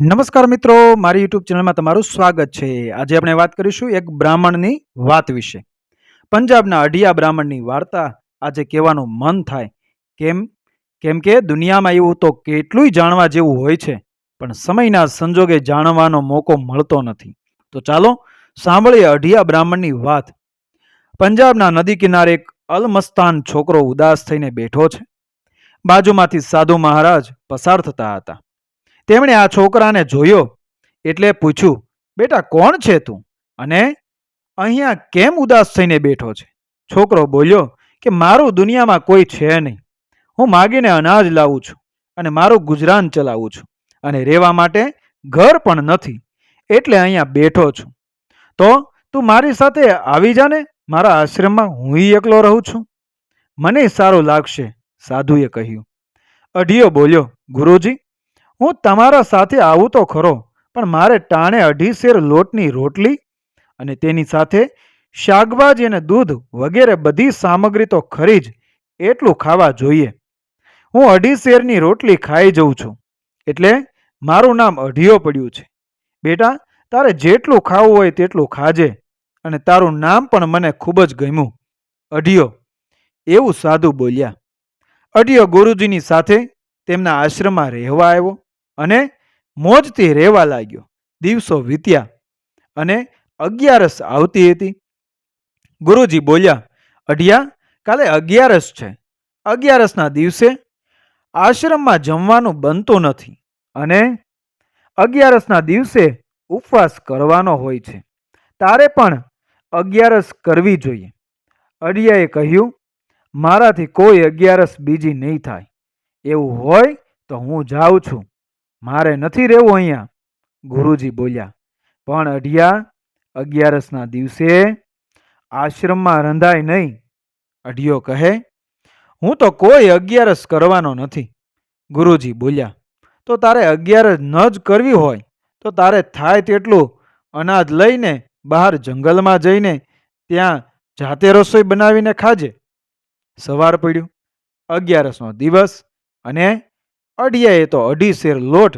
નમસ્કાર મિત્રો, મારી યુટ્યુબ ચેનલમાં તમારું સ્વાગત છે. આજે આપણે વાત કરીશું એક બ્રાહ્મણની વાત વિશે. પંજાબના અઢિયા બ્રાહ્મણની વાર્તા આજે કહેવાનું મન થાય. કેમ? કેમ કે દુનિયામાં એવું તો કેટલુંય જાણવા જેવું હોય છે, પણ સમયના સંજોગે જાણવાનો મોકો મળતો નથી. તો ચાલો સાંભળીએ અઢિયા બ્રાહ્મણની વાત. પંજાબના નદી કિનારે એક અલમસ્તાન છોકરો ઉદાસ થઈને બેઠો છે. બાજુમાંથી સાધુ મહારાજ પસાર થતા હતા. તેમણે આ છોકરાને જોયો એટલે પૂછ્યું, બેટા, કોણ છે તું? અને અહીંયા કેમ ઉદાસ થઈને બેઠો છે? છોકરો બોલ્યો, કે મારું દુનિયામાં કોઈ છે નહીં. હું માગીને અનાજ લાવું છું અને મારું ગુજરાન ચલાવું છું અને રહેવા માટે ઘર પણ નથી, એટલે અહીંયા બેઠો છું. તો તું મારી સાથે આવી જાને મારા આશ્રમમાં હું એકલો રહું છું. મને સારું લાગશે, સાધુએ કહ્યું. અઢિયો બોલ્યો, ગુરુજી હું તમારા સાથે આવું તો ખરો, પણ મારે ટાણે અઢી શેર લોટની રોટલી અને તેની સાથે શાકભાજી અને દૂધ વગેરે બધી સામગ્રી તો ખરી જ, એટલું ખાવા જોઈએ. હું અઢી શેરની રોટલી ખાઈ જઉં છું, એટલે મારું નામ અઢીયો પડ્યું છે. બેટા, તારે જેટલું ખાવું હોય તેટલું ખાજે, અને તારું નામ પણ મને ખૂબ જ ગમ્યું. અઢિયો એવું સાધુ બોલ્યા. અઢિયો ગુરુજીની સાથે તેમના આશ્રમમાં રહેવા આવ્યો. અને મોજથી રહેવા લાગ્યો. દિવસો વીત્યા અને અગિયારસ આવતી હતી. ગુરુજી બોલ્યા, અઢિયા, કાલે અગિયારસ છે. અગિયારસના દિવસે આશ્રમમાં જમવાનું બનતું નથી અને અગિયારસના દિવસે ઉપવાસ કરવાનો હોય છે. તારે પણ અગિયારસ કરવી જોઈએ. અડિયાએ કહ્યું, મારાથી કોઈ અગિયારસ બીજી નહીં થાય. એવું હોય તો હું જાઉં છું. મારે નથી રહેવું અહીંયા. ગુરુજી બોલ્યા પણ અઢિયા અગિયારસના દિવસે આશ્રમમાં રંધાય નહીં. અઢિયો કહે હું તો કોઈ અગિયારસ કરવાનો નથી. ગુરુજી બોલ્યા તો તારે અગિયારસ ન જ કરવી હોય તો તારે થાય તેટલું અનાજ લઈને બહાર જંગલમાં જઈને ત્યાં જાતે રસોઈ બનાવીને ખાજે. સવાર પડ્યું. અગિયારસનો દિવસ અને અડિયાએ તો અઢી શેર લોટ,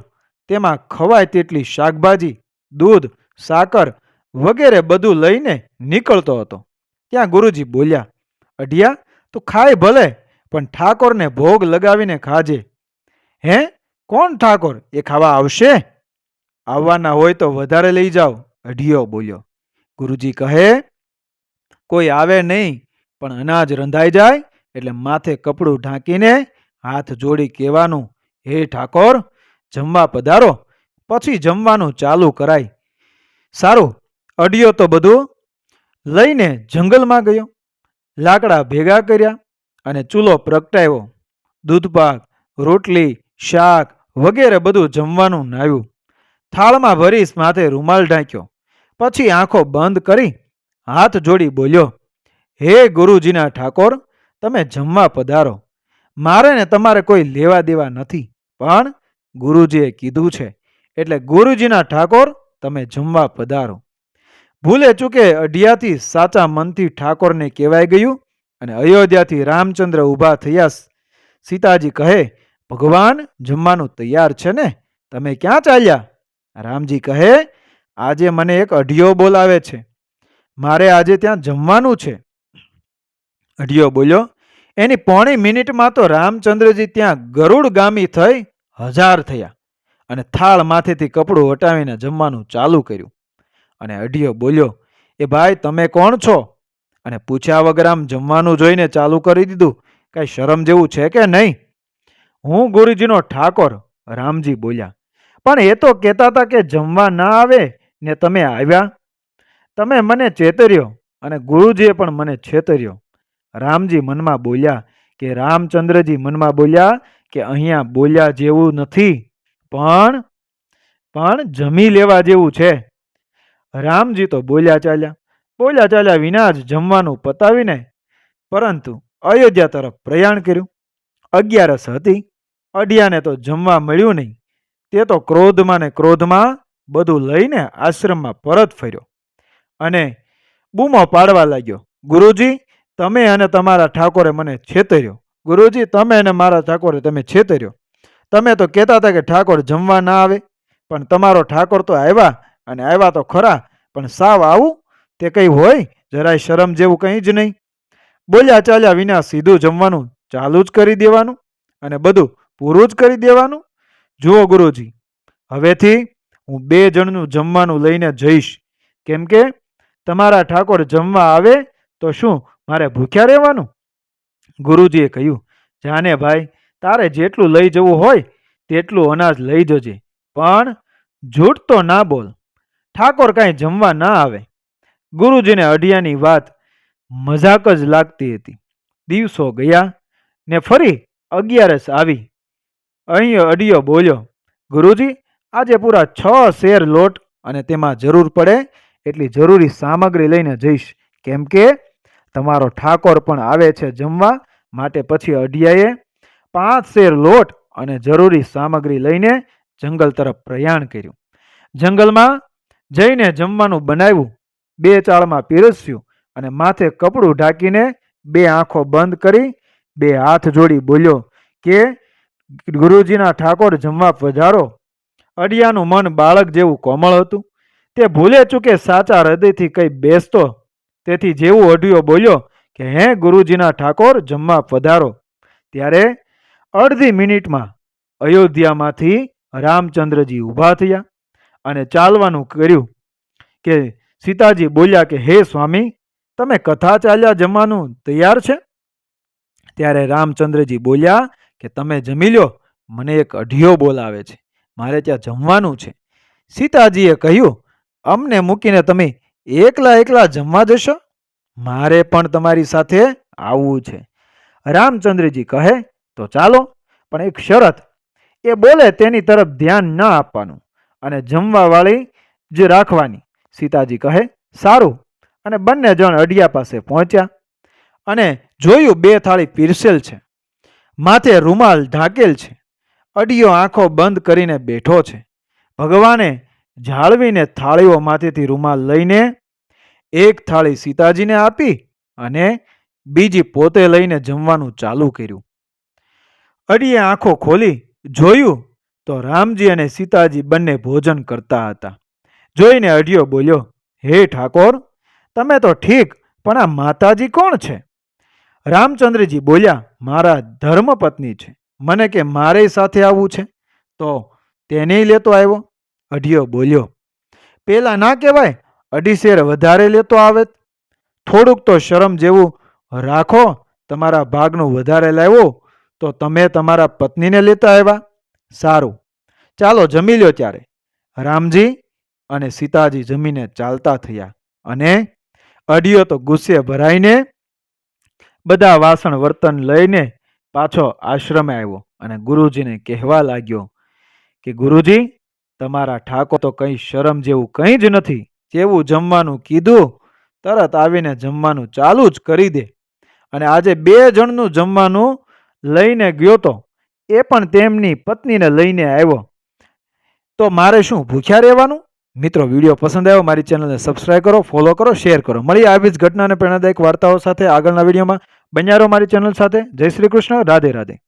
તેમાં ખવાય તેટલી શાકભાજી, દૂધ, સાકર વગેરે બધું લઈને નીકળતો હતો. ત્યાં ગુરુજી બોલ્યા, અઢિયા, તું ખાય ભલે, પણ ઠાકોરને ભોગ લગાવીને ખાજે. હે? કોણ ઠાકોર? એ ખાવા આવશે? આવવાના હોય તો વધારે લઈ જાઓ, અઢિયો બોલ્યો. ગુરુજી કહે, કોઈ આવે નહીં, પણ અનાજ રંધાઈ જાય, એટલે માથે કપડું ઢાંકીને હાથ જોડી કહેવાનું હે ઠાકોર, જમવા પધારો, પછી જમવાનું ચાલુ કરાય. સારું, અડિયો તો બધું લઈને જંગલમાં ગયો. લાકડા ભેગા કર્યા અને ચૂલો પ્રગટાવ્યો. દૂધપાક, રોટલી, શાક વગેરે બધું જમવાનું નાવ્યું થાળમાં ભરી માથે રૂમાલ ઢાંક્યો. પછી આંખો બંધ કરી હાથ જોડી બોલ્યો, હે ગુરુજીના ઠાકોર, તમે જમવા પધારો. મારે ને તમારે કોઈ લેવા દેવા નથી. પણ ગુરુજીએ કીધું છે, એટલે ગુરુજીના ઠાકોર તમે જમવા પધારો. ભૂલે ચૂકે અઢિયાથી સાચા મનથી ઠાકોરને કહેવાય ગયું અને અયોધ્યાથી રામચંદ્ર ઊભા થયા. સીતાજી કહે, ભગવાન, જમવાનું તૈયાર છે ને? તમે ક્યાં ચાલ્યા? રામજી કહે, આજે મને એક અઢિયો બોલાવે છે. મારે આજે ત્યાં જમવાનું છે. અઢિયો બોલ્યો એની પોણી મિનિટમાં તો રામચંદ્રજી ત્યાં ગરુડ ગામી થઈ હજાર થયા અને થાળ માથેથી કપડું હટાવીને જમવાનું ચાલુ કર્યું. અને અઢિયો બોલ્યો, એ ભાઈ, તમે કોણ છો? અને પૂછ્યા વગર આમ જમવાનું જોઈને ચાલુ કરી દીધું, કાંઈ શરમ જેવું છે કે નહીં? હું ગુરુજીનો ઠાકોર, રામજી બોલ્યા. પણ એ તો કહેતા હતા કે જમવા ના આવે ને તમે આવ્યા. તમે મને ચેતર્યો અને ગુરુજીએ પણ મને છેતર્યો. રામજી મનમાં બોલ્યા કે, રામચંદ્રજી મનમાં બોલ્યા કે, અહીંયા બોલ્યા જેવું નથી, પણ પણ જમી લેવા જેવું છે. રામજી તો બોલ્યા ચાલ્યા. બોલ્યા ચાલ્યા વિના જ જમવાનું પતાવીને પરંતુ અયોધ્યા તરફ પ્રયાણ કર્યું. અગિયારસ હતી. અડિયાને તો જમવા મળ્યું નહીં. તે તો ક્રોધમાં ને ક્રોધમાં બધું લઈને આશ્રમમાં પરત ફર્યો અને બૂમો પાડવા લાગ્યો. ગુરુજી તમે અને તમારા ઠાકોરે મને છેતર્યો. ગુરુજી, તમે અને મારા ઠાકોરે તમે છેતર્યો. તમે તો કહેતા હતા કે ઠાકોર જમવા ના આવે, પણ તમારો ઠાકોર તો આવ્યા અને આવ્યા તો ખરા, પણ સાવ આવું? તે કંઈ હોય? જરાય શરમ જેવું કંઈ જ નહીં. બોલ્યા ચાલ્યા વિના સીધું જમવાનું ચાલુ જ કરી દેવાનું અને બધું પૂરું જ કરી દેવાનું? જુઓ ગુરુજી, હવેથી હું બે જણનું જમવાનું લઈને જઈશ. કેમ કે તમારા ઠાકોર જમવા આવે તો શું મારે ભૂખ્યા રહેવાનું? ગુરુજીએ કહ્યું, જાને ભાઈ, તારે જેટલું લઈ જવું હોય, તેટલું અનાજ લઈ જજે. પણ જૂઠ તો ના બોલ. ઠાકોર કાંઈ જમવા ના આવે. ગુરુજીને અઢિયાની વાત મજાક જ લાગતી હતી. દિવસો ગયા ને ફરી અગિયારસ આવી. અહીં અડિયો બોલ્યો, ગુરુજી, આજે પૂરા છ શેર લોટ અને તેમાં જરૂર પડે એટલી જરૂરી સામગ્રી લઈને જઈશ. કેમ કે તમારો ઠાકોર પણ આવે છે જમવા માટે પછી અઢિયાએ પાંચ શેર લોટ અને જરૂરી સામગ્રી લઈને જંગલ તરફ પ્રયાણ કર્યું. જંગલમાં જઈને જમવાનું બનાવ્યું, બે ચાળમાં પીરસ્યું અને માથે કપડું ઢાંકીને બે આંખો બંધ કરી બે હાથ જોડી બોલ્યો, કે ગુરુજીના ઠાકોર જમવા પધારો. અડિયાનું મન બાળક જેવું કોમળ હતું. તે ભૂલે ચૂકે સાચા હૃદયથી કંઈ બેસતો તેથી જેવું અઢિયો બોલ્યો કે, હે ગુરુજીના ઠાકોર, જમવા પધારો. ત્યારે અડધી મિનિટમાં અયોધ્યામાંથી રામચંદ્રજી ઊભા થયા અને ચાલવાનું કર્યું કે, સીતાજી બોલ્યા કે, હે સ્વામી, તમે કથા ચાલ્યા જમવાનું તૈયાર છે? ત્યારે રામચંદ્રજી બોલ્યા કે, તમે જમી લો, મને એક અઢિયો બોલાવે છે. મારે ત્યાં જમવાનું છે. સીતાજીએ કહ્યું, અમને મૂકીને તમે એકલા એકલા જમવા જશો? મારે પણ તમારી સાથે આવવું છે. રામચંદ્રજી કહે, તો ચાલો, પણ એક શરત. એ બોલે તેની તરફ ધ્યાન ન આપવાનું અને જમવાવાળી જ રાખવાની. સીતાજી કહે, સારું. અને બંને જણ અડિયા પાસે પહોંચ્યા અને જોયું બે થાળી પીરસેલ છે. માથે રૂમાલ ઢાંકેલ છે. અડિયો આંખો બંધ કરીને બેઠો છે. ભગવાને જાળવીને થાળીઓમાંથી રૂમાલ લઈને એક થાળી સીતાજીને આપી અને બીજી પોતે લઈને જમવાનું ચાલુ કર્યું. અડીએ આંખો ખોલી જોયું તો રામજી અને સીતાજી બંને ભોજન કરતા હતા. જોઈને અડિયો બોલ્યો, હે ઠાકોર, તમે તો ઠીક, પણ આ માતાજી કોણ છે? રામચંદ્રજી બોલ્યા, મારા ધર્મપત્ની છે. મને કે મારે સાથે આવવું છે? તો તેને લેતો આવ્યો. અઢિયો બોલ્યો, પેલા ના કહેવાય, અઢી શેર વધારે લેતો આવે થોડુંક તો શરમ જેવું, રાખો, તમારા ભાગનું વધારે લાવ્યો, તો તમે તમારા પત્નીને લેતા આવ્યા. સારું, ચાલો જમી લ્યો ત્યારે. રામજી અને સીતાજી જમીને ચાલતા થયા અને અડિયો તો ગુસ્સે ભરાઈને બધા વાસણ વર્તન લઈને પાછો આશ્રમે આવ્યો અને ગુરુજીને કહેવા લાગ્યો કે, ગુરુજી તમારા ઠાકોર તો કંઈ શરમ જેવું કંઈ જ નથી. જેવું જમવાનું કીધું? તરત આવીને જમવાનું ચાલુ જ કરી દે. અને આજે બે જણનું જમવાનું લઈને ગયો તો, એ પણ તેમની પત્નીને લઈને આવ્યો. તો મારે શું, ભૂખ્યા રહેવાનું? મિત્રો, વીડિયો પસંદ આવ્યો, મારી ચેનલને સબસ્ક્રાઈબ કરો, ફોલો કરો, શેર કરો. મળીએ આવી જ ઘટના અને પ્રેરણાદાયક વાર્તાઓ સાથે આગળના વિડીયોમાં. બન્યારો મારી ચેનલ સાથે. જય શ્રી કૃષ્ણ. રાધે રાધે.